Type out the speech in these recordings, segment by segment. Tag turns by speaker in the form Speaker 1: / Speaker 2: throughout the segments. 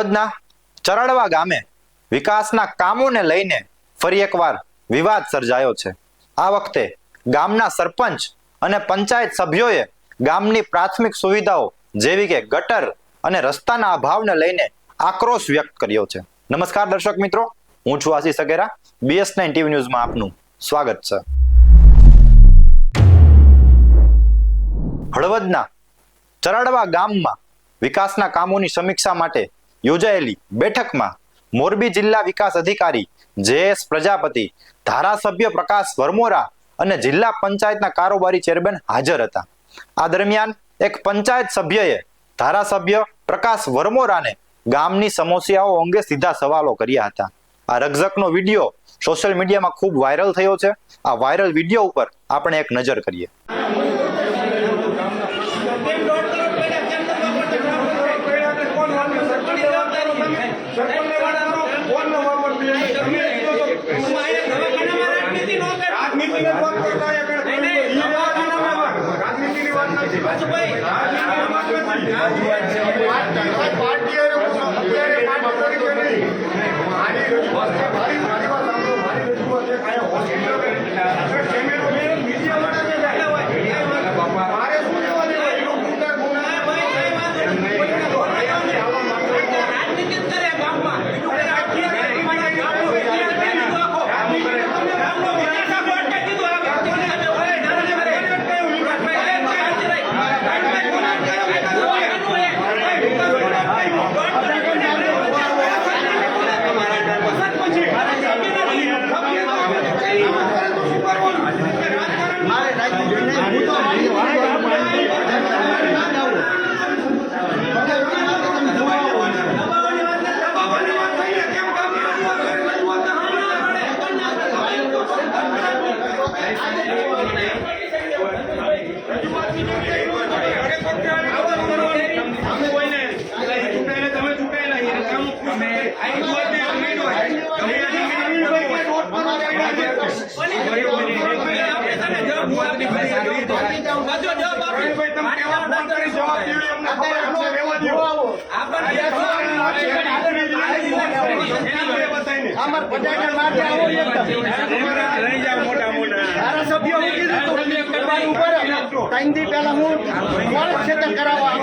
Speaker 1: હળવદના ચરણવા ગામે વિકાસના કામોને લઈને ફરી એકવાર વિવાદ સર્જાયો છે. આ વખતે ગામના સરપંચ અને પંચાયત સભ્યોએ ગામની પ્રાથમિક સુવિધાઓ જેવી કે ગટર અને રસ્તાના અભાવને લઈને આક્રોશ વ્યક્ત કર્યો છે. નમસ્કાર દર્શક મિત્રો, હું છું Ashish Sagera BS nine TV ન્યૂઝમાં આપનું સ્વાગત છે. હળવદના ચરાડવા ગામમાં વિકાસના કામોની સમીક્ષા માટે યોજાયેલી બેઠકમાં મોરબી જિલ્લા વિકાસ અધિકારી જે એસ પ્રજાપતિ, ધારાસભ્ય પ્રકાશ વરમોરા અને જિલ્લા પંચાયતના કારોબારી ચેરમેન હાજર હતા. આ દરમિયાન એક પંચાયત સભ્યએ ધારાસભ્ય પ્રકાશ વરમોરાને ગામની સમસ્યાઓ અંગે સીધા સવાલો કર્યા હતા. આ રક્ષકનો વીડિયો સોશિયલ મીડિયામાં ખૂબ વાયરલ થયો છે. આ વાયરલ વીડિયો ઉપર આપણે એક નજર કરીએ
Speaker 2: રાજનીતિની વાત કરતા એ કરે. ઈ રાજનીતિની વાત નથી. રાજનીતિની વાત નથી. પાર્ટીએ અત્યારે પાર્ટી તરીકે નહીં. મારી રજૂઆત છે, કાંઈ હોસ્પિટલ
Speaker 3: અમાર બધાને માટે આવો એકદમ. ધારાસભ્ય હું કીધું તું, તમારી ઉપર ત્રણ દી પહેલા હું ચોરસ ખેતર કરાવવા.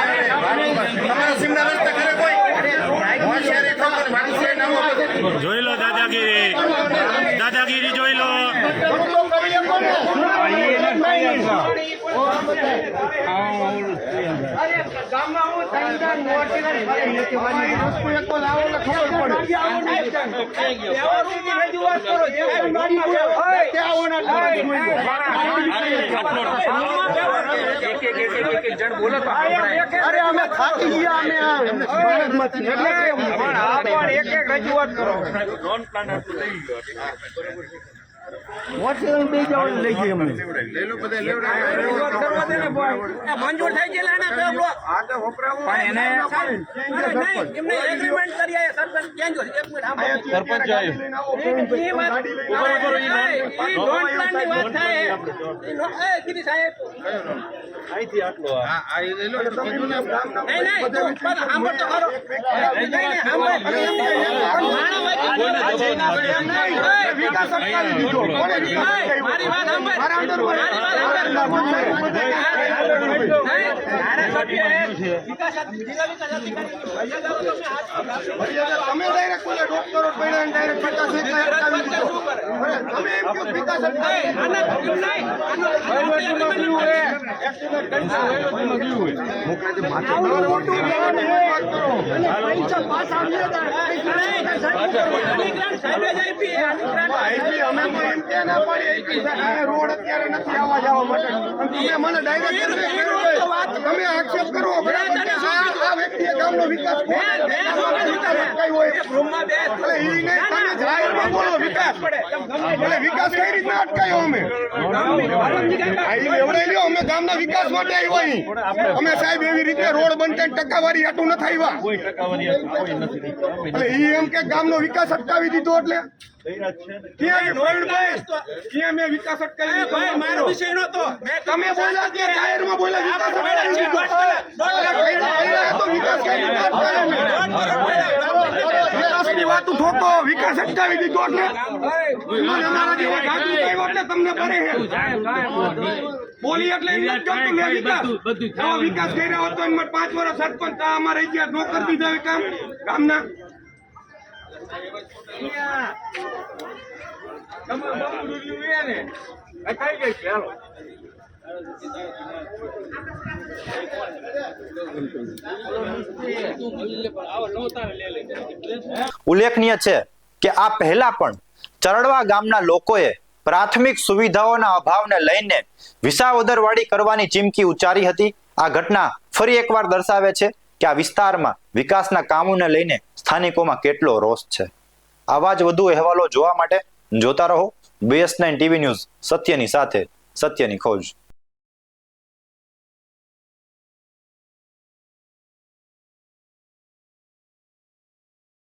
Speaker 3: તમારા સીમના રસ્તા ખરે કોઈ? હોશિયારી
Speaker 4: દાદાગીરી જોઈ લો.
Speaker 3: અરે વસ્તુ એક રજૂઆત કરો. જે કોઈ મારી હોય, તે આવો ના કરો. અરે અમે થાકી ગયા અમે આ ભારતમાંથી. એટલે એક એક રજૂઆત કરો હોસ્પિટલ બે જવાનું લઈ જઈએ અમને
Speaker 5: મંજૂર થઈ ગયેલા ને તો બ્લોક. પણ એને એમને એગ્રીમેન્ટ કરીએ સરપંચ ક્યાં એક મિનિટ વાત- વાત થાય. એ કીધી સાહેબ. નહીં નહીં તું સાંભળ તો ખરો. નહીં નહીં સાંભળ. માણા વાગે- એમ નહીં.
Speaker 3: વિકાસ અટકાવી દીધો કોને વિકાસ
Speaker 5: મારી વાત સાંભળ મારી તમે
Speaker 3: ડાયરેક્ટ કોને ડોક્ટરો પડ્યા ડાયરેક્ટ વિકાસ અટકાવી દીધો તમે એમ કહો વિકાસ અટકાવી મોટું કરો. અને પૈસા પાછા રોડ અત્યારે નથી આવવા જવા તમે આક્ષેપ કરો બરાબર કે આ આ વ્યક્તિએ ગામનો વિકાસ. વિકાસ કઈ રીતના અટકાયો અમે એવડે લ્યો અમે ગામના વિકાસ માટે આવ્યા અમે સાહેબ એવી રીતે રોડ બનતા ટકાવારી હાટું નથી આવ્યા એટલે ઈ એમ કે ગામનો વિકાસ અટકાવી દીધો એટલે ક્યાં પ્રવીણભાઈ ક્યાં મેં વિકાસ અટકાવી
Speaker 2: ભાઈ મારો વિષય નહોતો
Speaker 3: તમે બોલ્યા કે બોલ્યા વિકાસ? વિકાસની વાતો ઠોકો વિકાસ અટકાવી દીધો એટલે. તમને ભરે બોલી એટલે વિકાસ. કર્યો હતો પાંચ વર્ષ સરપંચ તા અમારે રહી ગયા નો દીધા કામ. ગામના.
Speaker 1: ઉલ્લેખનીય છે કે આ પહેલા પણ ચરડવા ગામના લોકોએ પ્રાથમિક સુવિધાઓના અભાવને લઈને વિસાવદરવાડી કરવાની ચીમકી ઉચ્ચારી હતી. આ ઘટના ફરી એકવાર દર્શાવે છે કે આ વિસ્તારમાં વિકાસના કામોને લઈને સ્થાનિકોમાં કેટલો રોષ છે? આવા જ વધુ અહેવાલો જોવા માટે જોતા રહો. બીએસ નાઇન ટીવી ન્યૂઝ સત્યની સાથે સત્યની ખોજ.